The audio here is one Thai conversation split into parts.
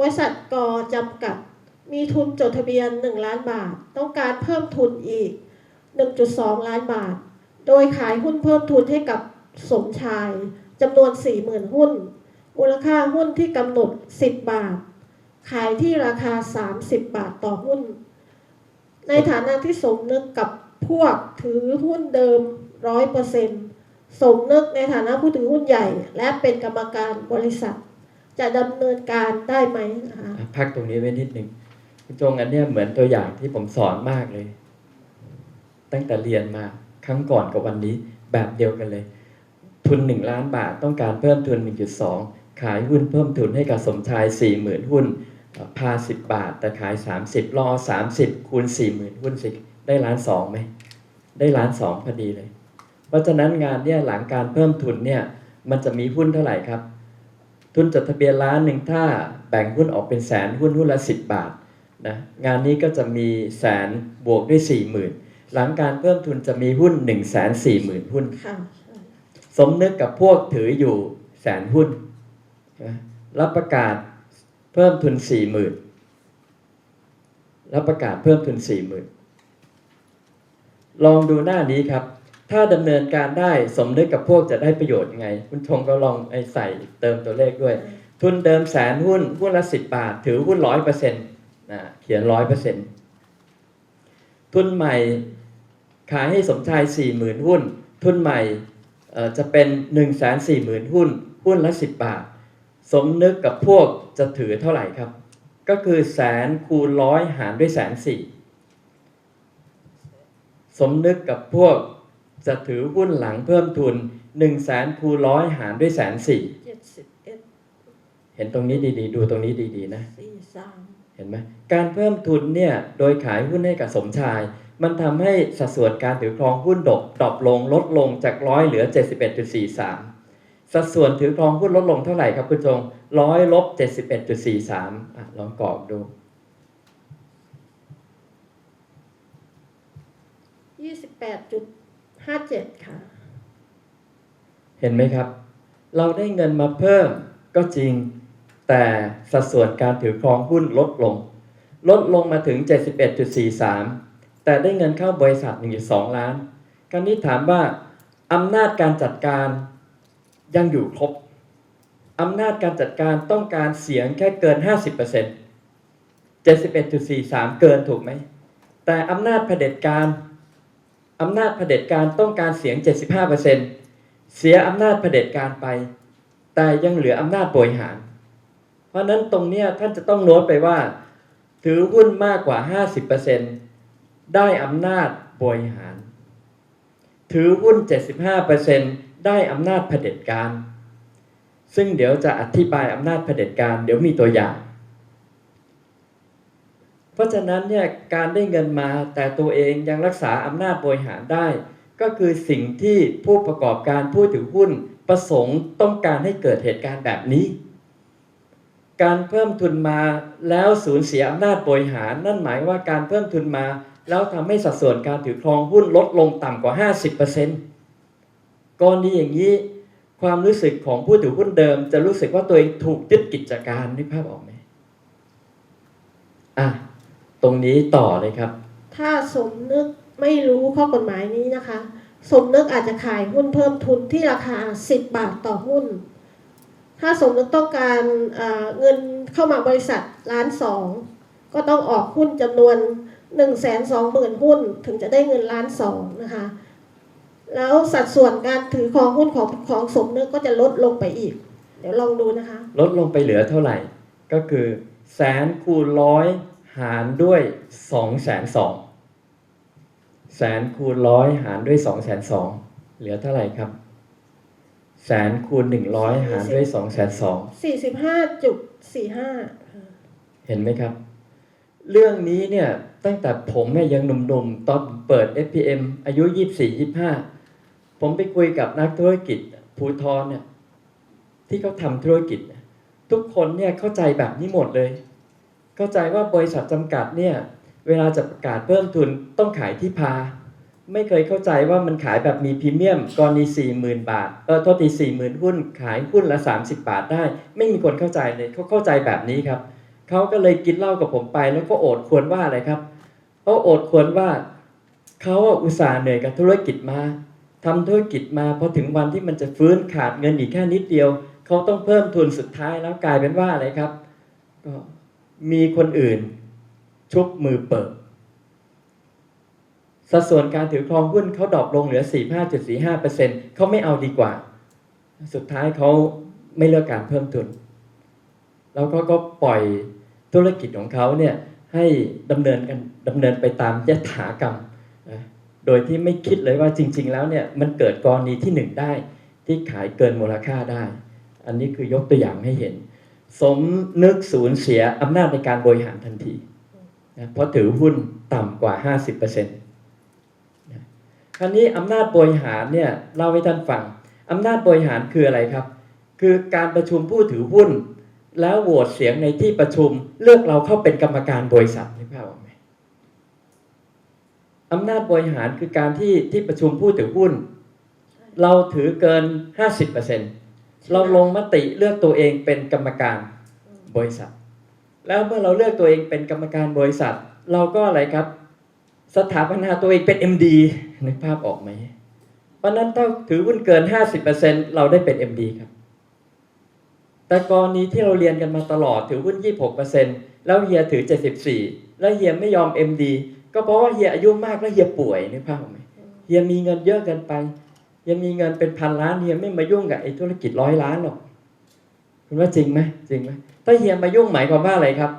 บริษัทกจำกัด มีทุนจดทะเบียน 1 ล้านบาท ต้องการเพิ่มทุนอีก 1.2 ล้านบาท โดยขายหุ้นเพิ่มทุนให้กับสมชายจำนวน 40,000 หุ้น มูลค่าหุ้นที่กำหนด 10 บาท ขายที่ราคา 30 บาทต่อหุ้น ในฐานะที่สมนึกกับพวกถือหุ้นเดิม 100%สมนึกในฐานะผู้ถือหุ้นใหญ่ และเป็นกรรมการบริษัท จะดำเนินการได้ไหมนะคะพักตรงนี้ไว้นิดหนึ่งคุณจงอันเนี้ยเหมือนตัวอย่างที่ผมสอนมากเลย ตั้งแต่เรียนมาครั้งก่อนกับวันนี้แบบเดียวกันเลย ทุนหนึ่งล้านบาทต้องการเพิ่มทุน 1.2 ขายหุ้นเพิ่มทุนให้กับสมชาย 40,000 หุ้นพา10บาท แต่ขาย 30รอ30 คูณ 40,000 หุ้นสิได้ล้านสองไหมได้ล้านสองพอดีเลย เพราะฉะนั้นงานเนี่ยหลังการเพิ่มทุนเนี่ยมันจะมีหุ้นเท่าไหร่ครับ ทุนจดทะเบียนล้านหนึ่งถ้าแบ่งหุ้นออกเป็นแสนหุ้นหุ้นละ10บาทนะงานนี้ก็จะมีแสนบวกด้วย40,000หลังการเพิ่มทุนจะมีหุ้น1 4 0 0 0 0หุ้น ค่ะสมนึกกับพวกถืออยู่แสนหุ้นนะรับประกาศเพิ่มทุน40,000รับประกาศเพิ่มทุน40,000ลองดูหน้านี้ครับ ถ้าดำเนินการได้สมนึกกับพวกจะได้ประโยชน์ยังไง คุณชงก็ลองไอ้ใส่เติมตัวเลขด้วย ทุนเดิมแสนหุ้นหุ้นละสิบบาท ถือหุ้นร้อยเปอร์เซ็นต์นะเขียนร้อยเปอร์เซ็นต์ทุนใหม่ขายให้สมชายสี่หมื่นหุ้น ทุนใหม่เอ่อจะเป็นหนึ่งแสนสี่หมื่นหุ้น หุ้นละสิบบาท สมนึกกับพวกจะถือเท่าไหร่ครับ ก็คือแสนคูณร้อยหารด้วยแสนสี่สมนึกกับพวก จะถือหุ้นหลังเพิ่มทุน1นึ่งแสนคูณร้อยหารด้วยแสนสี่71เห็นตรงนี้ดีๆ ดูตรงนี้ดีๆนะ43เห็นไหมการเพิ่มทุนเนี่ยโดยขายหุ้นให้กับสมชาย มันทำให้สัดส่วนการถือครองหุ้นดกดรอปลงลดลงจากร้อยเหลือ 71.43 สัดส่วนถือครองหุ้นลดลงเท่าไหร่ครับคุณจงร้อยลบ71.43อะลองกรอกดู 28.57ค่ะ เห็นไหมครับ เราได้เงินมาเพิ่มก็จริง แต่สัดส่วนการถือครองหุ้นลดลง ลดลงมาถึง 71.43 แต่ได้เงินเข้าบริษัท 1.2 ล้านคราวนี้ถามว่าอำนาจการจัดการยังอยู่ครบอำนาจการจัดการต้องการเสียงแค่เกิน 50% 71.43 เกินถูกไหม แต่อำนาจเผด็จการ อำนาจเผด็จการต้องการเสียง 75%เสียอำนาจเผด็จการไป แต่ยังเหลืออำนาจบริหาร เพราะนั้นตรงเนี้ยท่านจะต้องโน้ตไปว่า ถือหุ้นมากกว่า 50%ได้อำนาจบริหาร ถือหุ้น 75%ได้อำนาจเผด็จการ ซึ่งเดี๋ยวจะอธิบายอำนาจเผด็จการ เดี๋ยวมีตัวอย่าง ราะฉะนั้นเนี่ยการได้เงินมาแต่ตัวเองยังรักษาอำนาจบริหารได้ ก็คือสิ่งที่ผู้ประกอบการผู้ถือหุ้นประสงค์ต้องการให้เกิดเหตุการณ์แบบนี้ การเพิ่มทุนมาแล้วสูญเสียอำนาจบริหาร นั่นหมายว่าการเพิ่มทุนมา แล้วทำให้สัดส่วนการถือครองหุ้นลดลงต่ำกว่า 50%กรณีอย่างนี้ความรู้สึกของผู้ถือหุ้นเดิม จะรู้สึกว่าตัวเองถูกยึดกิจการนึกภาพออกไหมอะ ตรงนี้ต่อเลยครับ ถ้าสมนึกไม่รู้ข้อกฎหมายนี้นะคะ สมนึกอาจจะขายหุ้นเพิ่มทุนที่ราคา 10 บาทต่อหุ้น ถ้าสมนึกต้องการเอ่อเงินเข้ามาบริษัทล้านสองก็ต้องออกหุ้นจำนวน 1 2 0 0 0 0 หุ้น ถึงจะได้เงินล้านสองนะคะ แล้วสัดส่วนการถือครองหุ้นของของสมนึกก็จะลดลงไปอีก เดี๋ยวลองดูนะคะ ลดลงไปเหลือเท่าไหร่ ก็คือแสนคูณร้อย หารด้วยสองแสนสองแสนคูณร้อยหารด้วยสองแสนสองเหลือเท่าไหร่ครับ แสนคูณหนึ่งร้อยหารด้วยสองแสนสอง45.45เห็นไหมครับ เรื่องนี้เนี่ยตั้งแต่ผมเนี่ยยังหนุ่มๆ ตอนเปิด FPM อายุ 24-25 ผมไปคุยกับนักธุรกิจภูทรเนี่ยที่เขาทำธุรกิจเนี่ยทุกคนเนี่ยเข้าใจแบบนี้หมดเลย เข้าใจว่าบริษัทจำกัดเนี่ยเวลาจะประกาศเพิ่มทุนต้องขายที่พา ไม่เคยเข้าใจว่ามันขายแบบมีพรีเมียมกรณี40,000 บาทเออโทษที40,000 หุ้น ขายหุ้นละ 30 บาทได้ ไม่มีคนเข้าใจเลยเขาเข้าใจแบบนี้ครับเขาก็เลยกินเหล้ากับผมไป แล้วก็โอดควรว่าอะไรครับเขาโอดควรว่าเขาอะอุตส่าห์เหนื่อยกับธุรกิจมาทำธุรกิจมาพอถึงวันที่มันจะฟื้นขาดเงินอีกแค่นิดเดียวเขาต้องเพิ่มทุนสุดท้ายแล้วกลายเป็นว่าอะไรครับก็ มีคนอื่น ชุบมือเปิด สัดส่วนการถือครองหุ้นเขาดรอปลงเหลือ 45.45%เขาไม่เอาดีกว่า สุดท้ายเขาไม่เลือกการเพิ่มทุน แล้วก็ก็ปล่อยธุรกิจของเขาเนี่ยให้ดำเนินกันดำเนินไปตามยถากรรม โดยที่ไม่คิดเลยว่าจริง ๆ แล้วเนี่ยมันเกิดกรณีที่หนึ่งได้ที่ขายเกินมูลค่าได้ อันนี้คือยกตัวอย่างให้เห็น สมนึกสูญเสียอำนาจในการบริหารทันทีนะเพราะถือหุ้นต่ำกว่า 50%นะคราวนี้อำนาจบริหารเนี่ยเล่าให้ท่านฟังอำนาจบริหารคืออะไรครับ คือการประชุมผู้ถือหุ้น แล้วโหวตเสียงในที่ประชุมเลือกเราเข้าเป็นกรรมการบริษัทนึกภาพออกไหมอำนาจบริหารคือการที่ที่ประชุมผู้ถือหุ้น เราถือเกิน 50%เราลงมติเลือกตัวเองเป็นกรรมการบริษัท แล้วเมื่อเราเลือกตัวเองเป็นกรรมการบริษัท เราก็อะไรครับ สถาปนาตัวเองเป็น MD นึกภาพออกไหมเพราะฉะนั้นถ้าถือหุ้นเกิน 50%เราได้เป็น MD ครับ แต่กรณีที่เราเรียนกันมาตลอดถือหุ้น 26%แล้วเฮียถือ 74 แล้วเฮียไม่ยอม MD ก็เพราะว่าเฮียอายุมากแล้วเฮียป่วยนึกภาพออกไหมเฮียมีเงินเยอะเกินไป ยังมีเงินเป็นพันล้านเฮียไม่มายุ่งกับไอ้ธุรกิจร้อยล้านหรอกคุณว่าจริงไหมจริงไหมถ้าเฮียมายุ่งหมายความว่าอะไรครับ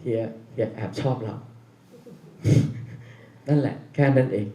เฮียเฮียแอบชอบเรา นั่นแหละ แค่นั้นเอง